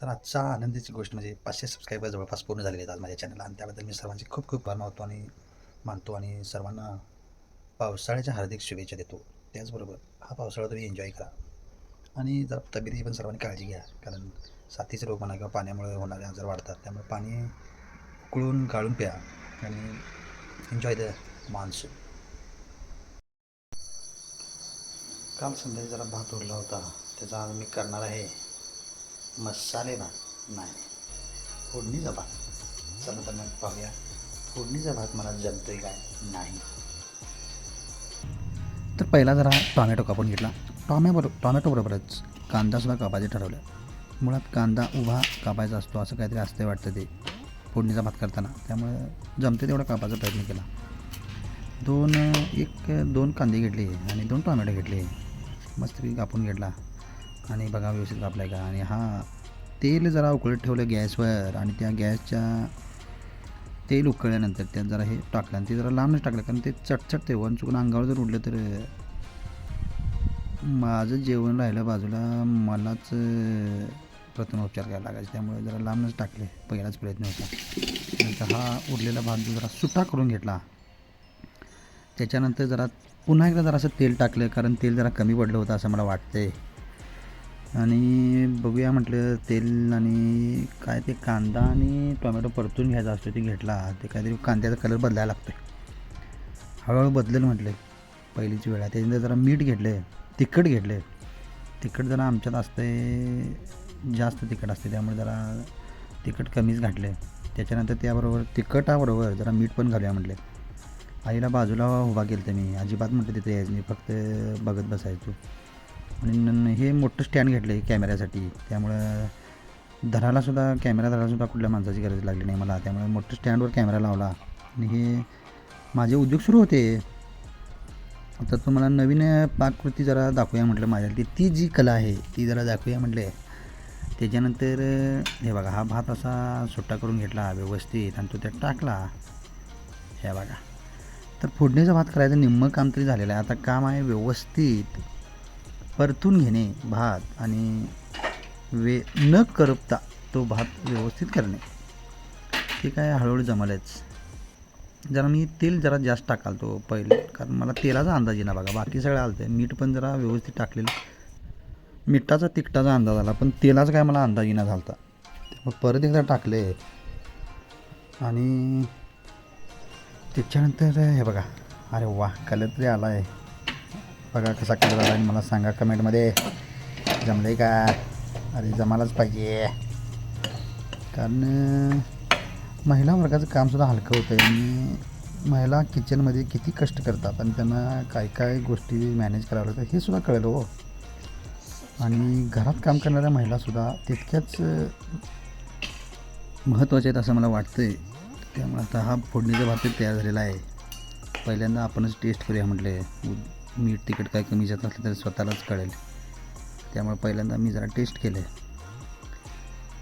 तर आजचा आनंदीची गोष्ट म्हणजे पाचशे सबस्क्रायबर जवळपास पूर्ण झालेले आहेत आज माझ्या चॅनलला आणि त्याबद्दल मी सर्वांचे खूप खूप आभार मानतो आणि मानतो आणि सर्वांना पावसाळ्याच्या हार्दिक शुभेच्छा देतो. त्याचबरोबर हा पावसाळा तुम्ही एन्जॉय करा. आणि जर तब्येतीची पण सर्वांनी काळजी घ्या कारण साथीचे रोग म्हणा किंवा पाण्यामुळे होणारे आजार वाढतात त्यामुळे पाणी उकळून गाळून प्या आणि एन्जॉय द मान्सून काल संध्याकाळी जरा भात उरला होता त्याचा आज मी करणार आहे. मसाले भात नाही. फोडणीचा भात. चला तर मग पाहूया. फोडणीचा भात मला जमतोय काय नाही. तर पहिला जरा टॉमॅटो कापून घेतला. टॉमॅबरोबर टॉमॅटोबरोबरच कांदासुद्धा कापायचे ठरवलं मुळात कांदा उभा कापायचा असतो असं काहीतरी असते वाटतं ते. फोडणीचा भात करताना. त्यामुळे जमते तेवढा कापायचा प्रयत्न केला. दोन एक दोन कांदे घेतले आणि दोन टॉमॅटो घेतले. मस्तपैकी कापून घेतला. आणि बघा व्यवस्थित कापला आहे का? आणि हा तेल जरा उकळत ठेवलं गॅसवर आणि त्या गॅसच्या तेल उकळल्यानंतर त्यात जरा हे टाकलं आणि ते जरा लांबच टाकलं कारण ते चटचटते वन चुकून अंगावर जर उडलं तर माझं जेवण राहिलं बाजूला मलाच प्रथमोपचार करायला लागायचे. त्यामुळे जरा लांबच टाकले पहिलाच प्रयत्न होता. नंतर हा उरलेला भात जरा सुटा करून घेतला त्याच्यानंतर जरा पुन्हा एकदा जरासं तेल टाकलं कारण तेल जरा कमी पडलं होतं असं मला वाटतंय. आणि बघूया म्हटलं तेल आणि काय ते कांदा आणि टोमॅटो परतून घ्यायचा असतो ते घेतला. ते काहीतरी कांद्याचा कलर बदलायला लागतो हळूहळू बदलेल म्हटलं पहिलीची वेळा. त्याच्यानंतर जरा मीठ घेतलं तिखट घेतलं तिखट जरा आमच्यात असते जास्त तिखट असते त्यामुळे जरा तिखट कमीच घातलं त्याच्यानंतर त्याबरोबर तिखटाबरोबर जरा मीठ पण घालूया म्हटलं. आईला बाजूला उभा केलं तर मी. अजिबात म्हटलं तिथे यायचं मी फक्त बघत बसायचो. आणि न- हे मोठं स्टँड घेतलं आहे कॅमेऱ्यासाठी. त्यामुळं धरायलासुद्धा कॅमेरा धरायलासुद्धा कुठल्या माणसाची गरज लागली नाही मला. त्यामुळे मोठं स्टँडवर कॅमेरा लावला. आणि हे माझे उद्योग सुरू होते. आता तुम्हाला नवीन पाककृती जरा दाखवूया म्हटलं माझ्या ती ती जी कला आहे ती जरा दाखवूया म्हटले. त्याच्यानंतर हे बघा हा भात असा सुट्टा करून घेतला व्यवस्थित. आणि तो त्यात टाकला. हे बघा. तर फोडणीचा भात करायचं निम्मं काम तरी झालेलं आहे. आता काम आहे व्यवस्थित. परतून घेणे भात आणि वे न करपता तो भात व्यवस्थित करणे. ते काय हळूहळू जमलंच जरा मी तेल जरा जास्त टाकाल तो पहिले कारण मला तेलाचा अंदाज येणार बघा बाकी सगळं आलं आहे मीठ पण जरा व्यवस्थित टाकलेलं. मिठाचा तिखटाचा अंदाज आला पण तेलाचा काय मला अंदाज येणार झाला मग परत एकदा टाकले. आणि त्याच्यानंतर हे बघा अरे वा कलर तरी आला आहे बघा कसा कलर आला आणि मला सांगा कमेंटमध्ये. जमलं आहे का? अरे जमायलाच पाहिजे. कारण महिला वर्गाचं कामसुद्धा हलकं होतं आहे आणि महिला किचनमध्ये किती कष्ट करतात आणि त्यांना काय काय गोष्टी मॅनेज करावं लागतं हे सुद्धा कळलं हो. आणि घरात काम करणाऱ्या महिलासुद्धा तितक्याच महत्त्वाच्या आहेत असं मला वाटतं आहे त्यामुळे आता हा फोडणीचा भात तयार झालेला आहे. पहिल्यांदा आपणच टेस्ट करूया म्हटले मीठ तिखट काय कमी जात असलं तर स्वतःलाच कळेल. त्यामुळे पहिल्यांदा मी जरा टेस्ट केलं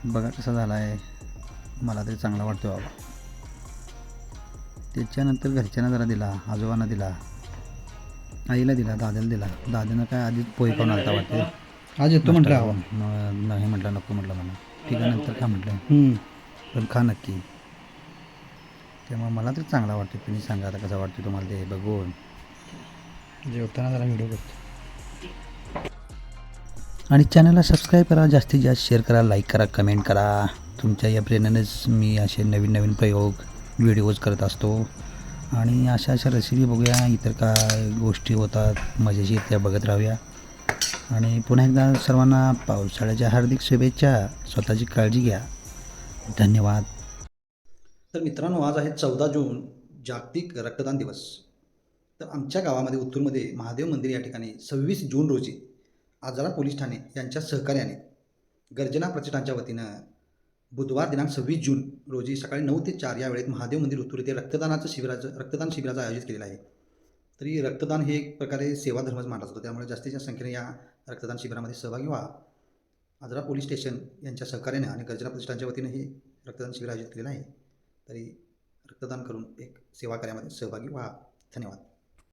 बघा कसा झाला आहे मला तरी चांगला वाटतो बाबा. त्याच्यानंतर घरच्यांना जरा दिला आजोबांना दिला आईला दिला दादाला दिला. दादानं काय आधीच पोहे खाऊन आलता वाटते. आज येतो म्हटलं न- नाही म्हटलं नको म्हटलं मला. ठीक आहे नंतर खा म्हटलं. पण खा नक्की. त्यामुळे मला तर चांगला वाटतं तुम्ही सांगा आता कसा वाटतं तुम्हाला ते बघून. म्हणजे जेवताना जरा व्हिडिओ करतो आणि चॅनलला सबस्क्राईब करा जास्तीत जास्त शेअर करा लाईक करा कमेंट करा. तुमच्या या प्रेरणेनेच मी असे नवीन नवीन प्रयोग व्हिडिओज करत असतो. आणि अशा अशा रेसिपी बघूया इतर काय गोष्टी होतात मजेशीर त्या बघत राहूया. आणि पुन्हा एकदा सर्वांना पावसाळ्याच्या हार्दिक शुभेच्छा स्वतःची काळजी घ्या. धन्यवाद. तर मित्रांनो आज आहे चौदा जून जागतिक रक्तदान दिवस. तर आमच्या गावामध्ये उत्तूरमध्ये महादेव मंदिर या ठिकाणी सव्वीस जून रोजी आजरा पोलीस ठाणे यांच्या सहकार्याने गर्जना प्रतिष्ठानच्या वतीनं बुधवार दिनांक सव्वीस जून रोजी सकाळी नऊ ते चार या वेळेत महादेव मंदिर उत्तूर येथे रक्तदानाचं शिबिराचं रक्तदान शिबिराचं आयोजित केलेलं आहे. तरी रक्तदान हे एक प्रकारे सेवा धर्मच मानला जातो. त्यामुळे जास्तीत जास्त संख्येने या रक्तदान शिबिरामध्ये सहभागी व्हा. आजरा पोलीस स्टेशन यांच्या सहकार्याने आणि गर्जना प्रतिष्ठानच्या वतीनं हे रक्तदान शिबिर आयोजित केलेलं आहे. तरी रक्तदान करून एक सेवा कार्यामध्ये सहभागी व्हा. धन्यवाद.